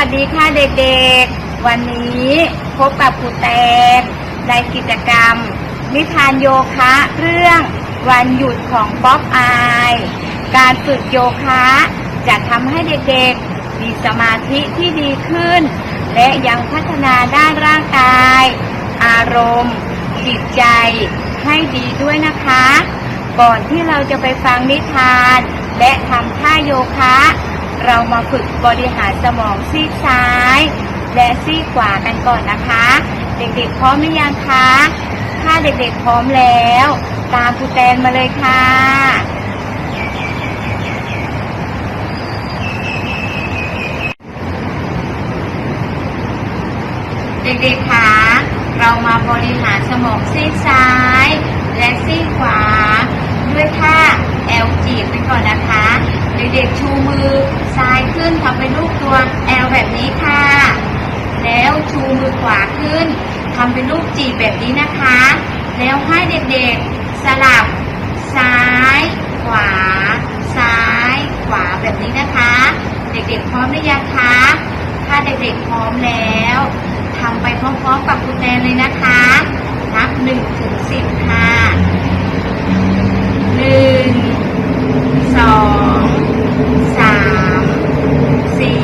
ัสดีค่ะเด็กๆ วันนี้พบกับครูแตนในกิจกรรม นิทานโยคะเรื่องวันหยุดของป๊อปอาย การฝึกโยคะจะทำให้เด็กๆ มีสมาธิที่ดีขึ้น และยังพัฒนาด้านร่างกาย อารมณ์ จิตใจให้ดีด้วยนะคะ ก่อนที่เราจะไปฟังนิทาน และทำท่าโยคะ เรามาฝึกบริหารสมองซีกซ้าย และซีกขวากันก่อนนะคะ เด็กๆพร้อมหรือยังคะ ถ้าเด็กๆพร้อมแล้ว ตามครูแตนมาเลยค่ะเด็กๆคะเรามาบริหารสมองซีกซ้าย และซีกขวา ด้วยท่า L จีบไปก่อนนะคะ เด็กๆชูมือ ซ้ายขึ้นทำเป็นรูปตัว L แบบนี้ค่ะ แล้วชูมือขวาขึ้นทำเป็นรูปจีบแบบนี้นะคะ แล้วให้เด็กๆสลับซ้ายขวา ซ้ายขวาแบบนี้นะคะ เด็กๆพร้อมหรือยังคะ ถ้าเด็กๆพร้อมแล้วทำไปพร้อมๆกับคุณแนนเลยนะคะนับหนึ่งถึงสิบค่ะหนึ่งสอง สี่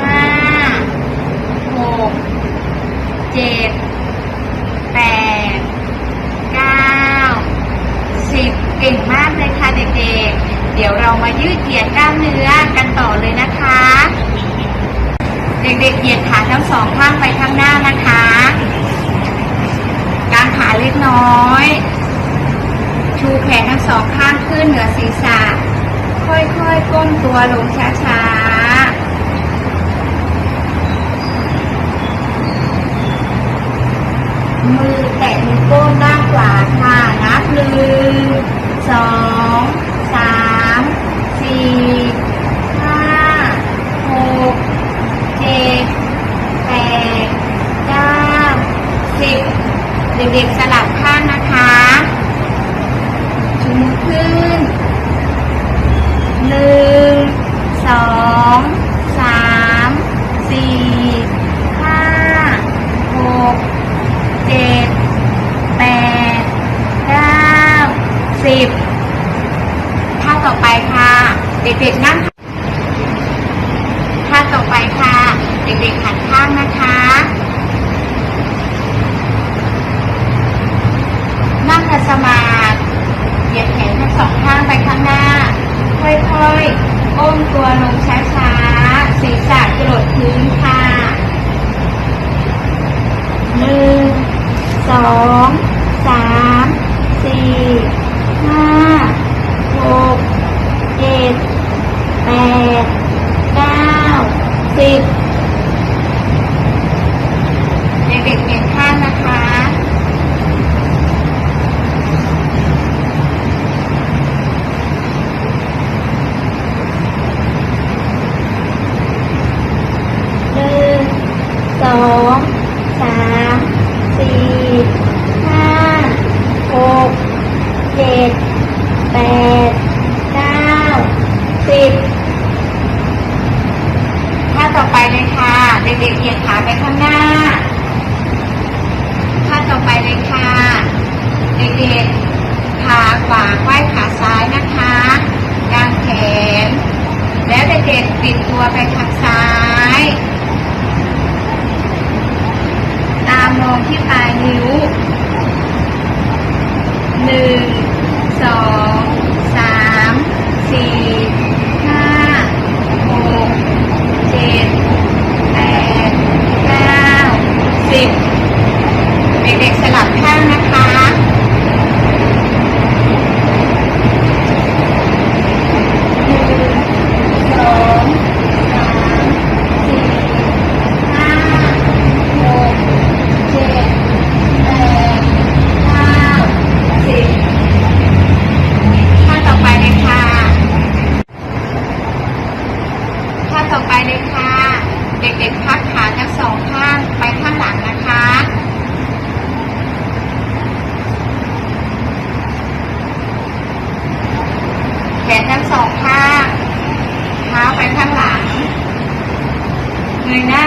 ห้าหกเจ็ดแปดเก้าสิบเก่งมากเลยค่ะเด็กๆ เดี๋ยวเรามายืดเหยียดกล้ามเนื้อกันต่อเลยนะคะ เด็กๆเหยียดขาทั้งสองข้างไปข้างหน้านะคะกางขาเล็กน้อย ชูแขนทั้งสองข้างขึ้นเหนือศีรษะ ค่อยๆก้มตัวลงช้าๆ มือแตะนิ้วโป้งด้านขวาค่ะ นับหนึ่งสองสามสี่ห้าหกเจ็ดแปดเก้าสิบเด็กๆสลับข้างนะคะชูมือขึ้นหนึ่งสองสามสี่ห้าหกเจ็ดแปดเก้าสิบท่า ต่อไปค่ะ เด็กๆนั่งท่าต่อไปค่ะ เด็กๆหันข้างนะคะ นั่งขัสมาธิเหยียดแขนทั้งสองข้างไปข้างหน้า ค่อยๆก้มตัวลงช้าๆศีรษะ ข้างหน้าท่าต่อไปเลยค่ะ เด็กๆขาขวาไขว้ขาซ้ายนะคะกางแขน แล้วเด็กๆปิดตัวไปทาง ต่อไปเลยค่ะ เด็กๆพักขาทั้งสองข้างไปข้างหลังนะคะแขนทั้งสองข้างเท้าไปข้างหลังเงยหน้า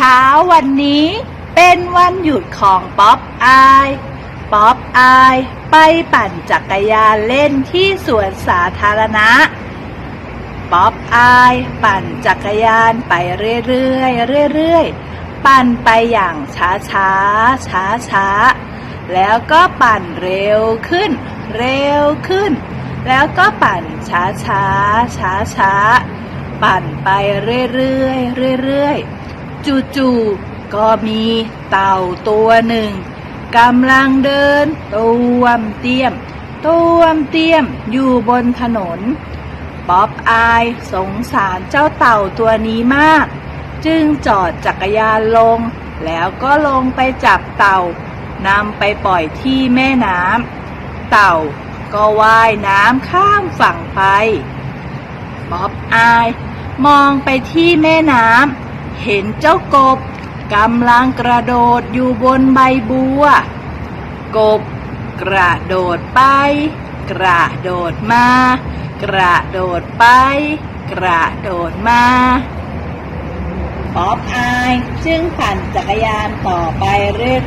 เช้าวันนี้เป็นวันหยุดของป๊อปอายป๊อปอายไปปั่นจักรยานเล่นที่สวนสาธารณะ ป๊อปอายปั่นจักรยานไปเรื่อยๆเรื่อยๆ ปั่นไปอย่างช้าช้าช้าช้าแล้วก็ปั่นเร็วขึ้น เร็วขึ้น แล้วก็ปั่นช้าช้าช้าช้าปั่นไปเรื่อยๆเรื่อยๆ จู่ๆก็มีเต่าตัวหนึ่งกำลังเดินต้วมเตี้ยมต้วมเตี้ยมอยู่บนถนน ป๊อปอายสงสารเจ้าเต่าตัวนี้มาก จึงจอดจักรยานลง แล้วก็ลงไปจับเต่านำไปปล่อยที่แม่น้ำเต่าก็ว่ายน้ำข้ามฝั่งไป ป๊อปอาย มองไปที่แม่น้ำ เห็นเจ้ากบกำลังกระโดดอยู่บนใบบัว กบกระโดดไป กระโดดมา กระโดดไป กระโดดมาป๊อปอายจึงปั่นจักรยานต่อไป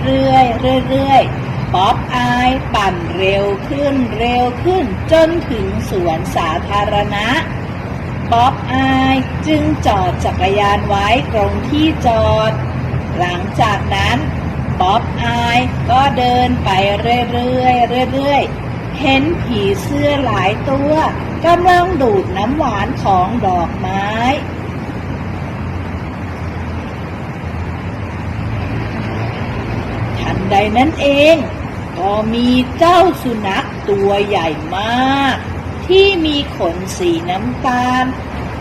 เรื่อยๆเรื่อยๆป๊อปอายปั่นเร็วขึ้นเร็วขึ้นจนถึงสวนสาธารณะ ป๊อปอายจึงจอดจักรยานไว้ตรงที่จอด หลังจากนั้นป๊อปอายก็เดินไปเรื่อยๆเรื่อยๆเห็นผีเสื้อหลายตัวกำลังดูดน้ำหวานของดอกไม้ทันใดนั้นเอง ก็มีเจ้าสุนัขตัวใหญ่มาก ที่มีขนสีน้ำตาล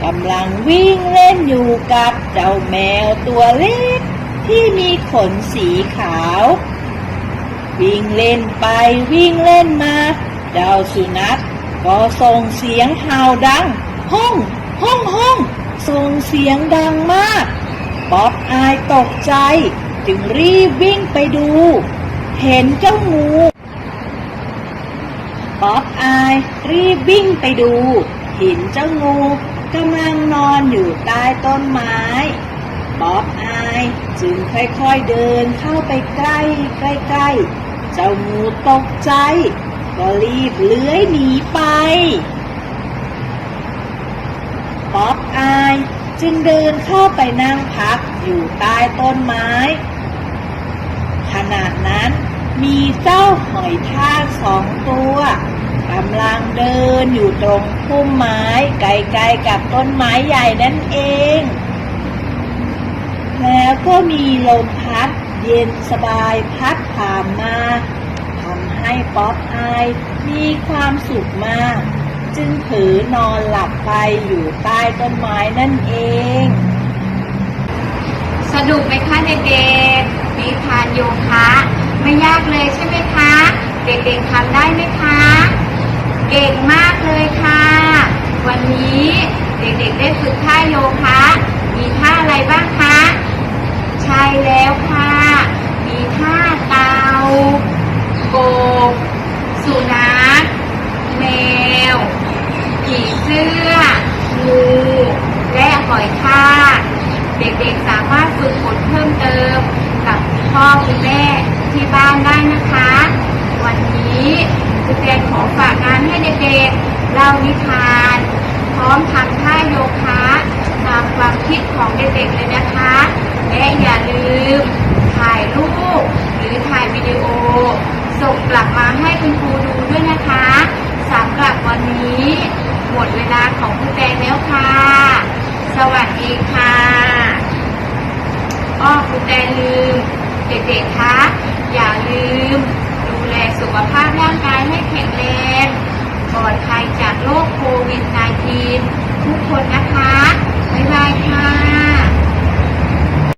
กำลังวิ่งเล่นอยู่กับเจ้าแมวตัวเล็กที่มีขนสีขาว วิ่งเล่นไปวิ่งเล่นมา เจ้าสุนัขก็ส่งเสียงเห่าดัง ห้อง ห้องห้องส่งเสียงดังมาก ป๊อปอายตกใจ จึงรีบวิ่งไปดู เห็นเจ้างู ป๊อปอาย รีบวิ่งไปดู เห็นเจ้างูกำลังนอนอยู่ใต้ต้นไม้ป๊อปอายจึงค่อยๆเดินเข้าไปใกล้ใกล้ๆ เจ้างูตกใจ ก็รีบเลื้อยหนีไปป๊อปอายจึงเดินเข้าไปนั่งพักอยู่ใต้ต้นไม้ ขณะนั้นมีเจ้าหอยทากสองตัว กำลังเดินอยู่ตรงพุ่มไม้ไกลๆกับต้นไม้ใหญ่นั่นเอง แล้วก็มีลมพัดเย็นสบายพัดผ่านมาทำให้ป๊อปอายมีความสุขมาก จึงถือนอนหลับไปอยู่ใต้ต้นไม้นั่นเอง สนุกไหมคะเด็กๆนิทานโยคะ ไม่ยากเลยใช่ไหมคะ เด็กๆทำได้ไหมคะ เก่งมากเลยค่ะ วันนี้เด็กๆได้ฝึกท่าโยคะ มีท่าอะไรบ้างคะ ใช่แล้วค่ะ มีท่าเตากบสุนัขแมว ผีเสื้อ งู และหอยทาก เด็กๆสามารถฝึกฝนเพิ่มเติมกับคุณพ่อคุณแม่ที่บ้านได้นะคะ วันนี้คุณแดนขอฝากงานให้เด็กๆเล่านิทาน พร้อมทำท่าโยคะตามความคิดของเด็กๆเลยนะคะ และอย่าลืมถ่ายรูปหรือถ่ายวิดีโอ ส่งกลับมาให้คุณครูดูด้วยนะคะสำหรับวันนี้ วัสดีค่ะอ้อคุณแดนลืม เด็กๆคะอย่าลืม ดูแลสุขภาพร่างกายให้แข็งแรงปลอดภัยจากโรคโควิด -19 ทุกคนนะคะ บ๊ายบายค่ะ